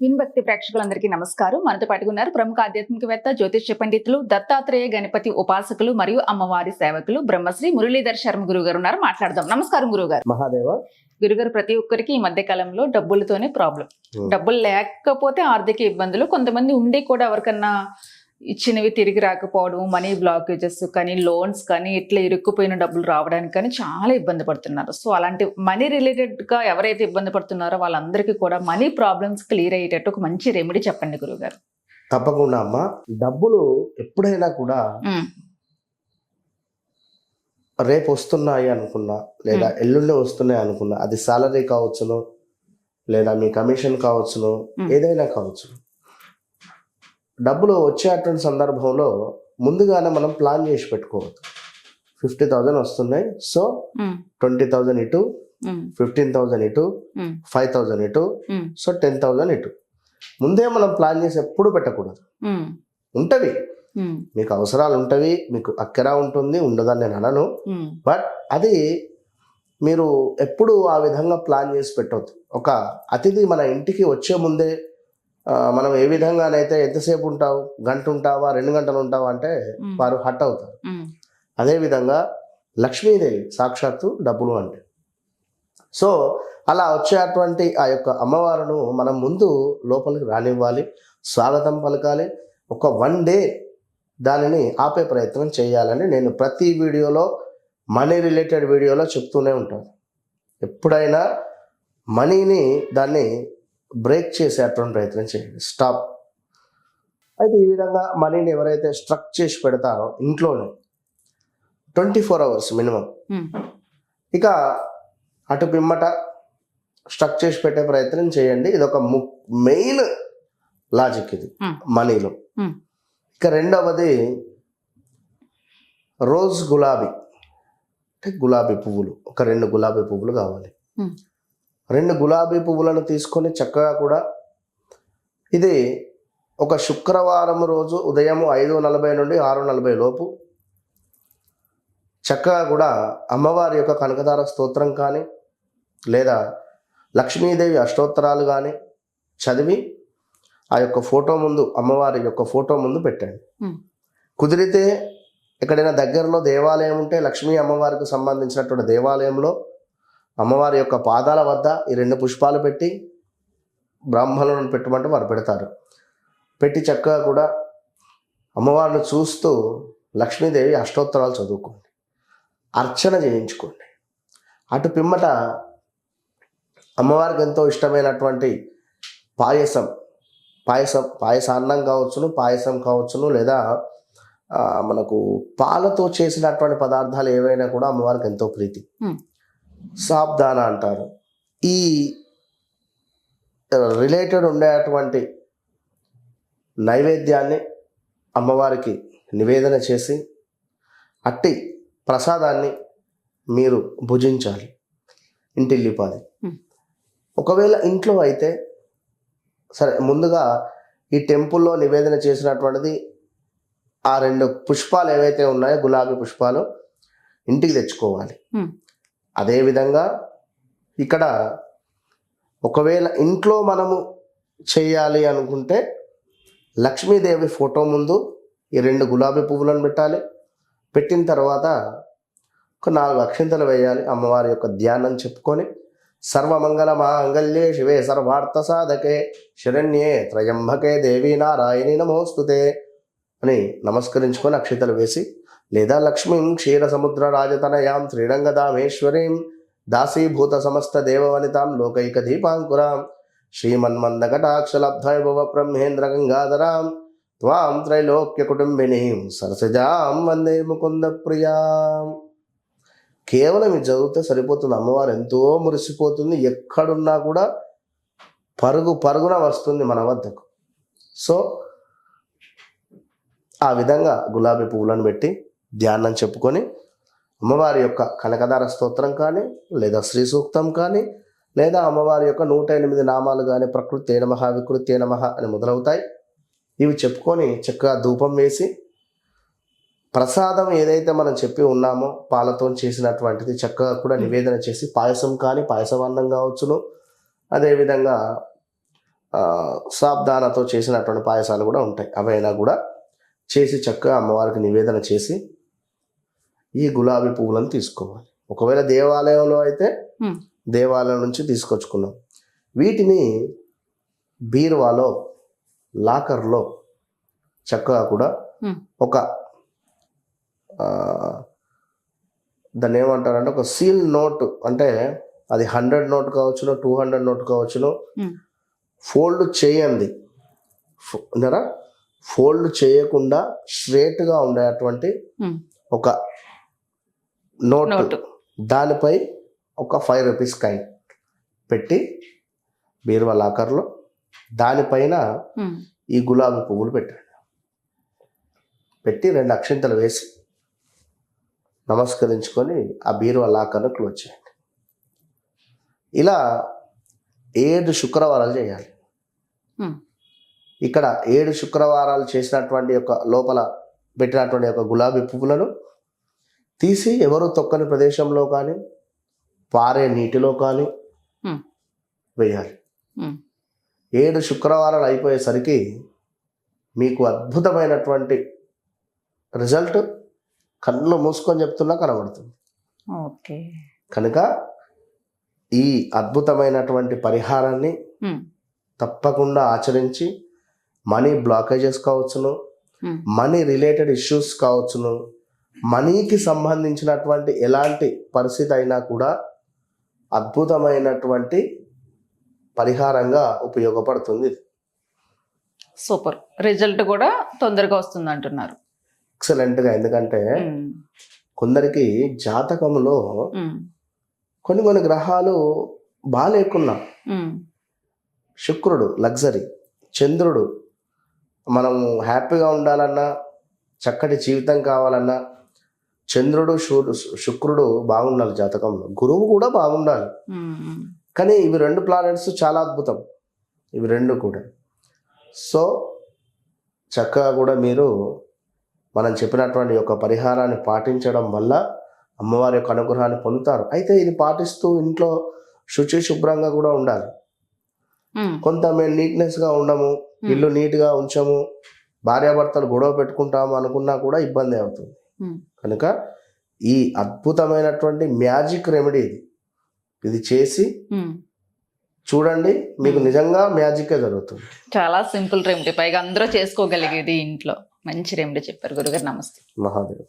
విన్భక్తి ప్రేక్షకులందరికీ నమస్కారం. మనతో పాటుగా ఉన్నారు ప్రముఖ ఆధ్యాత్మికవేత్త జ్యోతిష్య పండితులు దత్తాత్రేయ గణపతి ఉపాసకులు మరియు అమ్మవారి సేవకులు బ్రహ్మశ్రీ మురళీధర్ శర్మ గురువు గారు ఉన్నారు. మాట్లాడదాం. నమస్కారం గురువు గారు మహాదేవ. గురుగారు ప్రతి ఒక్కరికి ఈ మధ్య కాలంలో డబ్బులతోనే ప్రాబ్లం. డబ్బులు లేకపోతే ఆర్థిక ఇబ్బందులు కొంతమంది ఉండి కూడా ఎవరికన్నా ఇచ్చినవి తిరిగి రాకపోవడం మనీ బ్లాకేజెస్ కానీ లోన్స్ కానీ ఇట్లా ఇరుక్కుపోయిన డబ్బులు రావడానికి కానీ చాలా ఇబ్బంది పడుతున్నారు. సో అలాంటి మనీ రిలేటెడ్గా ఎవరైతే ఇబ్బంది పడుతున్నారో వాళ్ళందరికీ కూడా మనీ ప్రాబ్లమ్స్ క్లియర్ అయ్యేటట్టు ఒక మంచి రెమెడీ చెప్పండి గురుగారు తప్పకుండా అమ్మా. డబ్బులు ఎప్పుడైనా కూడా రేపు వస్తున్నాయి అనుకున్నా లేదా ఎల్లుండి వస్తున్నాయి అనుకున్నా అది సాలరీ కావచ్చును లేదా మీ కమిషన్ కావచ్చును. ఏదైనా కావచ్చును. డబ్బులు వచ్చేటువంటి సందర్భంలో ముందుగానే మనం ప్లాన్ చేసి పెట్టుకోవద్దు. ఫిఫ్టీ థౌజండ్ వస్తున్నాయి. సో ట్వంటీ థౌజండ్ ఇటు ఫిఫ్టీన్ థౌజండ్ ఇటు ఫైవ్ థౌజండ్ ఇటు సో టెన్ థౌజండ్ ఇటు. ముందే మనం ప్లాన్ చేసి ఎప్పుడు పెట్టకూడదు. ఉంటవి. మీకు అవసరాలు ఉంటవి మీకు అక్కర ఉంటుంది ఉండదని నేను అనను. బట్ అది మీరు ఎప్పుడు ఆ విధంగా ప్లాన్ చేసి పెట్టవద్దు ఒక అతిథి మన ఇంటికి వచ్చే ముందే మనం ఏ విధంగానైతే ఎంతసేపు ఉంటావు గంట ఉంటావా రెండు గంటలు ఉంటావా అంటే వారు హట్ అవుతారు. అదేవిధంగా లక్ష్మీదేవి సాక్షాత్తు డబ్బులు అంటే. సో అలా వచ్చేటువంటి ఆ యొక్క అమ్మవారును మనం ముందు లోపలికి రానివ్వాలి స్వాగతం పలకాలి ఒక వన్ డే దానిని ఆపే ప్రయత్నం చేయాలని నేను ప్రతి వీడియోలో మనీ రిలేటెడ్ వీడియోలో చెప్తూనే ఉంటాను. ఎప్పుడైనా మనీని దాన్ని బ్రేక్ చేసేటువంటి ప్రయత్నం చేయండి. స్టాప్ అయితే ఈ విధంగా మనీని ఎవరైతే స్ట్రక్ చేసి పెడతారో ఇంట్లోనే ట్వంటీ ఫోర్ అవర్స్ మినిమం ఇక అటు పిమ్మట స్ట్రక్ చేసి పెట్టే ప్రయత్నం చేయండి. ఇది ఒక మెయిన్ లాజిక్ ఇది. మనీలో. Hmm. ఇక రెండవది రోజ్ గులాబీ. అంటే గులాబీ పువ్వులు ఒక రెండు గులాబీ పువ్వులు కావాలి. Hmm. రెండు గులాబీ పువ్వులను తీసుకొని చక్కగా కూడా ఇది ఒక శుక్రవారం రోజు ఉదయం ఐదు నలభై నుండి ఆరు నలభై లోపు చక్కగా కూడా అమ్మవారి యొక్క కనకదార స్తోత్రం కానీ లేదా లక్ష్మీదేవి అష్టోత్తరాలు కానీ చదివి ఆ యొక్క ఫోటో ముందు అమ్మవారి యొక్క ఫోటో ముందు పెట్టండి. కుదిరితే ఎక్కడైనా దగ్గరలో దేవాలయం ఉంటే లక్ష్మీ అమ్మవారికి సంబంధించినటువంటి దేవాలయంలో అమ్మవారి యొక్క పాదాల వద్ద ఈ రెండు పుష్పాలు పెట్టి బ్రాహ్మణులను పెట్టమంటే వారు పెడతారు. పెట్టి చక్కగా కూడా అమ్మవారిని చూస్తూ లక్ష్మీదేవి అష్టోత్తరాలు చదువుకోండి. అర్చన చేయించుకోండి. అటు పిమ్మట అమ్మవారికి ఎంతో ఇష్టమైనటువంటి పాయసం పాయసం పాయసాన్నం కావచ్చును పాయసం కావచ్చును లేదా మనకు పాలతో చేసినటువంటి పదార్థాలు ఏవైనా కూడా అమ్మవారికి ఎంతో ప్రీతి. సాబ్దాన అంటారు ఈ రిలేటెడ్ ఉండేటువంటి నైవేద్యాన్ని అమ్మవారికి నివేదన చేసి అట్టి ప్రసాదాన్ని మీరు భుజించాలి ఇంటిల్లిపాది. ఒకవేళ ఇంట్లో అయితే సరే ముందుగా ఈ టెంపుల్లో నివేదన చేసినటువంటిది ఆ రెండు పుష్పాలు ఏవైతే ఉన్నాయో గులాబీ పుష్పాలు ఇంటికి తెచ్చుకోవాలి. అదేవిధంగా ఇక్కడ ఒకవేళ ఇంట్లో మనము చేయాలి అనుకుంటే లక్ష్మీదేవి ఫోటో ముందు ఈ రెండు గులాబీ పువ్వులను పెట్టాలి. పెట్టిన తర్వాత ఒక నాలుగు అక్షింతలు వేయాలి. అమ్మవారి యొక్క ధ్యానం చెప్పుకొని సర్వమంగళ మాంగళ్యే శివే సర్వార్థ సాధకే శరణ్యే త్రయంబకే దేవి నారాయణి నమోస్తుతే అని నమస్కరించుకొని అక్షితలు వేసి లేదా లక్ష్మీం క్షీర సముద్ర రాజతనయాం శ్రీరంగదామేశ్వరీం దాసీభూత సమస్త దేవవనితాం లోకైక దీపాంకురాం శ్రీమన్మందకటాక్షలబ్ధైభవ బ్రహ్మేంద్ర గంగాధరాం త్వాం త్రైలోక్య కుటుంబినీం సరసజాం వందే ముకుంద ప్రియాం కేవలం ఇది చదివితే సరిపోతుంది. అమ్మవారు ఎంతో మురిసిపోతుంది. ఎక్కడున్నా కూడా పరుగు పరుగున వస్తుంది మన వద్దకు. సో ఆ విధంగా గులాబీ పువ్వులను పెట్టి ధ్యానం చెప్పుకొని అమ్మవారి యొక్క కనకదార స్తోత్రం కానీ లేదా శ్రీ సూక్తం కానీ లేదా అమ్మవారి యొక్క నూట ఎనిమిది నామాలు కానీ ప్రకృతి నమ వికృతి నమ అని మొదలవుతాయి. ఇవి చెప్పుకొని చక్కగా ధూపం వేసి ప్రసాదం ఏదైతే మనం చెప్పి ఉన్నామో పాలతో చేసినటువంటిది చక్కగా కూడా నివేదన చేసి పాయసం కానీ పాయసం అన్నం కావచ్చును. అదేవిధంగా సాబ్దానతో చేసినటువంటి పాయసాలు కూడా ఉంటాయి. అవైనా కూడా చేసి చక్కగా అమ్మవారికి నివేదన చేసి ఈ గులాబీ పువ్వులను తీసుకోవాలి ఒకవేళ దేవాలయంలో అయితే. దేవాలయం నుంచి తీసుకొచ్చుకున్నాం వీటిని బీరువాలో లాకర్లో చక్కగా కూడా. ఒక దాన్ని ఏమంటారంటే ఒక సీల్ నోట్ అంటే అది హండ్రెడ్ నోట్ కావచ్చును టూ హండ్రెడ్ నోట్ కావచ్చును. ఫోల్డ్ చేయండి ఫోల్డ్ చేయకుండా స్ట్రేట్గా ఉండేటువంటి. ఒక నోట్. దానిపై ఒక ఫైవ్ రూపీస్ కాయిన్ పెట్టి బీరువా లాకర్లో దానిపైన ఈ గులాబీ పువ్వులు పెట్టండి. పెట్టి రెండు అక్షింతలు వేసి నమస్కరించుకొని ఆ బీరువా లాకర్ను క్లోజ్ చేయండి. ఇలా ఏడు శుక్రవారాలు చేయాలి. ఇక్కడ ఏడు శుక్రవారాలు చేసినటువంటి యొక్క లోపల పెట్టినటువంటి యొక్క గులాబీ పువ్వులను తీసి ఎవరు తొక్కని ప్రదేశంలో కానీ పారే నీటిలో కానీ వేయాలి. ఏడు శుక్రవారాలు అయిపోయేసరికి మీకు అద్భుతమైనటువంటి రిజల్ట్ కళ్ళు మూసుకొని చెప్తున్నా కనబడుతుంది. ఓకే. కనుక ఈ అద్భుతమైనటువంటి పరిహారాన్ని తప్పకుండా ఆచరించి మనీ బ్లాకేజెస్ కావచ్చును మనీ రిలేటెడ్ ఇష్యూస్ కావచ్చును మనీకి సంబంధించినటువంటి ఎలాంటి పరిస్థితి అయినా కూడా అద్భుతమైనటువంటి పరిహారంగా ఉపయోగపడుతుంది. సూపర్. రిజల్ట్ కూడా తొందరగా వస్తుంది అంటున్నారు. ఎక్సలెంట్గా. ఎందుకంటే కొందరికి జాతకంలో కొన్ని కొన్ని గ్రహాలు బాగాలేకున్నా శుక్రుడు లగ్జరీ చంద్రుడు మనం హ్యాపీగా ఉండాలన్నా చక్కటి జీవితం కావాలన్నా చంద్రుడు శు- శుక్రుడు బాగుండాలి జాతకంలో. గురువు కూడా బాగుండాలి. కానీ ఇవి రెండు ప్లానెట్స్ చాలా అద్భుతం. ఇవి రెండు కూడా. సో చక్కగా కూడా మీరు మనం చెప్పినటువంటి యొక్క పరిహారాన్ని పాటించడం వల్ల అమ్మవారి యొక్క అనుగ్రహాన్ని పొందుతారు. అయితే ఇది పాటిస్తూ ఇంట్లో శుచి శుభ్రంగా కూడా ఉండాలి. కొంత మేము నీట్నెస్గా ఉండము. ఇల్లు నీట్గా ఉంచము. భార్యాభర్తలు గొడవ పెట్టుకుంటాము అనుకున్నా కూడా ఇబ్బంది అవుతుంది. కనుక ఈ అద్భుతమైనటువంటి మ్యాజిక్ రెమెడీ ఇది. ఇది చేసి. చూడండి మీకు నిజంగా మ్యాజికే జరుగుతుంది. చాలా సింపుల్ రెమెడీ. పైగా అందరూ చేసుకోగలిగేది ఇంట్లో. మంచి రెమెడీ చెప్పారు. గురుగారు నమస్తే. మహాదేవ్.